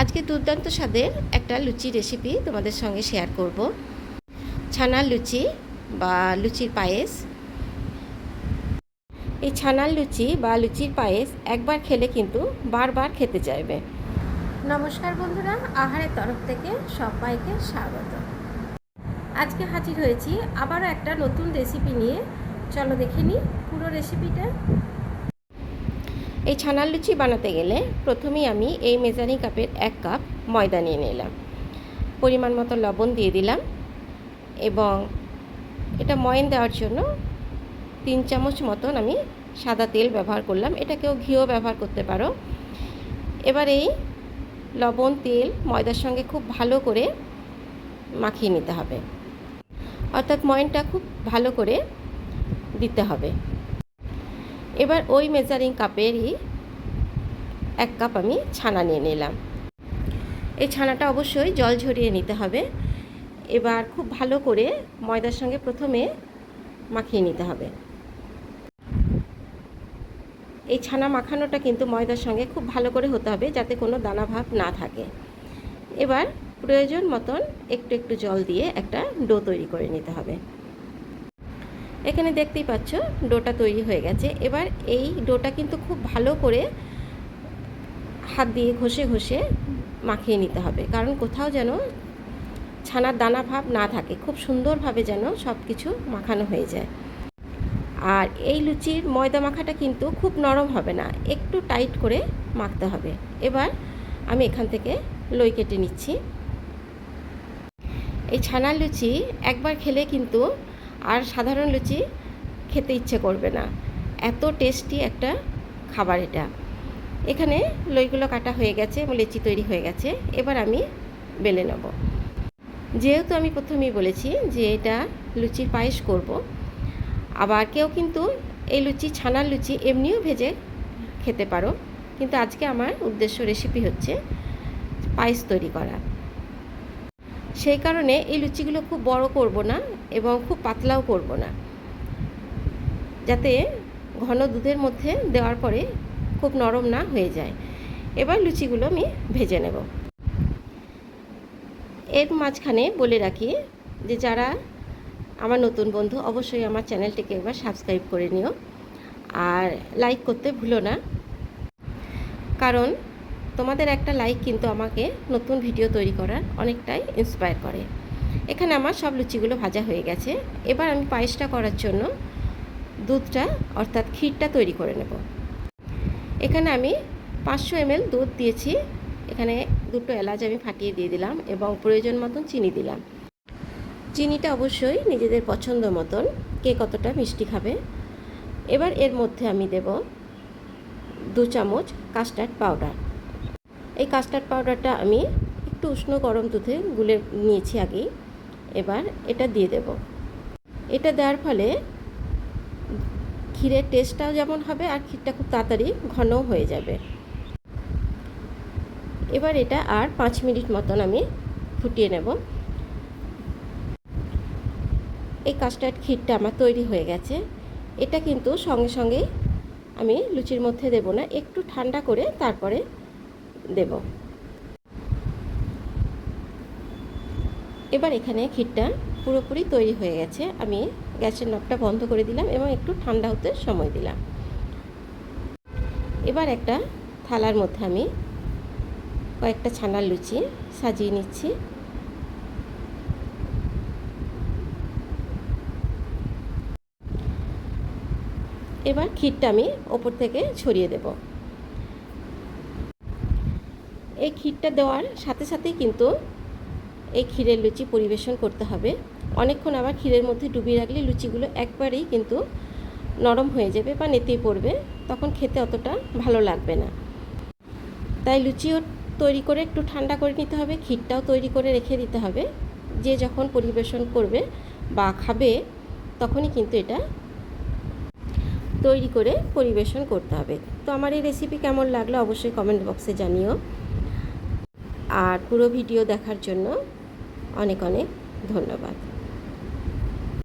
আজকে দুর্দান্ত স্বাদের একটা লুচি রেসিপি তোমাদের সঙ্গে শেয়ার করব। ছানার লুচি বা লুচির পায়েস। এই ছানার লুচি বা লুচির পায়েস একবার খেলে কিন্তু বারবার খেতে চাইবে। নমস্কার বন্ধুরা, আহারের তরফ থেকে সবাইকে স্বাগত। আজকে হাজির হয়েছি আবারও একটা নতুন রেসিপি নিয়ে। চলো দেখে নিই পুরো রেসিপিটা এই ছানার লুচি বানাতে গেলে প্রথমেই আমি এই মেজারিং কাপের এক কাপ ময়দা নিয়ে নিলাম। পরিমাণ মতো লবণ দিয়ে দিলাম এবং এটা ময়ন দেওয়ার জন্য তিন চামচ মতন আমি সাদা তেল ব্যবহার করলাম। এটা কেউ ঘিও ব্যবহার করতে পারো। এবার এই লবণ, তেল, ময়দার সঙ্গে খুব ভালো করে মাখিয়ে নিতে হবে। অর্থাৎ ময়নটা খুব ভালো করে দিতে হবে। এবার ওই মেজারিং কাপেরই এক কাপ আমি ছানা নিয়ে নিলাম। এই ছানাটা অবশ্যই জল ঝরিয়ে নিতে হবে। এবার খুব ভালো করে ময়দার সঙ্গে প্রথমে মাখিয়ে নিতে হবে। এই ছানা মাখানোটা কিন্তু ময়দার সঙ্গে খুব ভালো করে হতে হবে যাতে কোনো দানা ভাব না থাকে। এবার প্রয়োজন মতন একটু একটু জল দিয়ে একটা ডো তৈরি করে নিতে হবে। এখানে দেখতেই পাচ্ছ, ডোটা তৈরি হয়ে গেছে। এবার এই ডোটা কিন্তু খুব ভালো করে হাত দিয়ে ঘষে ঘষে মাখিয়ে নিতে হবে। কারণ কোথাও যেন ছানার দানা ভাব না থাকে। খুব সুন্দরভাবে যেন সব কিছু মাখানো হয়ে যায়। আর এই লুচির ময়দা মাখাটা কিন্তু খুব নরম হবে না, একটু টাইট করে মাখতে হবে। এবার আমি এখান থেকে লই কেটে নিচ্ছি। এই ছানার লুচি একবার খেলে কিন্তু আর সাধারণ লুচি খেতে ইচ্ছে করবে না। এত টেস্টি একটা খাবার এটা। এখানে লইগুলো কাটা হয়ে গেছে, এবং লেচি তৈরি হয়ে গেছে। এবার আমি বেলে নেব। যেহেতু আমি প্রথমেই বলেছি যে এটা লুচির পায়েস করব, আবার কেউ কিন্তু এই লুচি, ছানার লুচি এমনিও ভেজে খেতে পারো। কিন্তু আজকে আমার উদ্দেশ্য রেসিপি হচ্ছে পায়েস তৈরি করা। সেই কারণে এই লুচিগুলো খুব বড় করব না এবং খুব পাতলাও করব না। যাতে ঘন দুধের মধ্যে দেওয়ার পরে খুব নরম না হয়ে যায়। এবার লুচিগুলো আমি ভেজে নেব। এর মাঝখানে বলে রাখি যে, যারা আমার নতুন বন্ধু, অবশ্যই আমার চ্যানেলটিকে একবার সাবস্ক্রাইব করে নিও। আর লাইক করতে ভুলো না। কারণ তোমাদের একটা লাইক কিন্তু আমাকে নতুন ভিডিও তৈরি করার অনেকটাই ইন্সপায়ার করে। এখানে আমার সব লুচিগুলো ভাজা হয়ে গেছে। এবার আমি পায়েসটা করার জন্য দুধটা অর্থাৎ ক্ষীরটা তৈরি করে নেব। এখানে আমি পাঁচশো এমএল দুধ দিয়েছি। এখানে দুটো এলাচ আমি ফাটিয়ে দিয়ে দিলাম এবং প্রয়োজন মতন চিনি দিলাম। চিনিটা অবশ্যই নিজেদের পছন্দ মতন কে কতটা মিষ্টি খাবে। এবার এর মধ্যে আমি দেব দু চামচ কাস্টার্ড পাউডার এই কাস্টার্ড পাউডারটা আমি একটু উষ্ণ গরম দুধে গুলে নিয়েছি আগেই। এবার এটা দিয়ে দেব। এটা দেওয়ার ফলে ক্ষীরের টেস্টটাও যেমন হবে আর ক্ষীরটা খুব তাড়াতাড়ি ঘনও হয়ে যাবে। এবার এটা আর পাঁচ মিনিট মতন আমি ফুটিয়ে নেব। এই কাস্টার্ড ক্ষীরটা আমার তৈরি হয়ে গেছে। এটা কিন্তু সঙ্গে সঙ্গে আমি লুচির মধ্যে দেব না, একটু ঠান্ডা করে তারপরে দেব। এবার এখানে ক্ষীরটা পুরোপুরি তৈরি হয়ে গেছে। আমি গ্যাসের নবটা বন্ধ করে দিলাম এবং একটু ঠান্ডা হতে সময় দিলাম। এবার একটা থালার মধ্যে আমি কয়েকটা ছানার লুচি সাজিয়ে নিচ্ছি। এবার ক্ষীরটা আমি ওপর থেকে ছড়িয়ে দেব। এই ক্ষীরটা দেওয়ার সাথে সাথেই কিন্তু এই ক্ষীরের লুচি পরিবেশন করতে হবে। অনেকক্ষণ আবার ক্ষীরের মধ্যে ডুবিয়ে রাখলে লুচিগুলো একবারেই কিন্তু নরম হয়ে যাবে বা নেতেই পড়বে, তখন খেতে অতটা ভালো লাগবে না। তাই লুচিও তৈরি করে একটু ঠান্ডা করে নিতে হবে, ক্ষীরটাও তৈরি করে রেখে দিতে হবে। যে যখন পরিবেশন করবে বা খাবে, তখনই কিন্তু এটা তৈরি করে পরিবেশন করতে হবে। তো আমার এই রেসিপি কেমন লাগল অবশ্যই কমেন্ট বক্সে জানিও। আর পুরো ভিডিও দেখার জন্য অনেক অনেক ধন্যবাদ।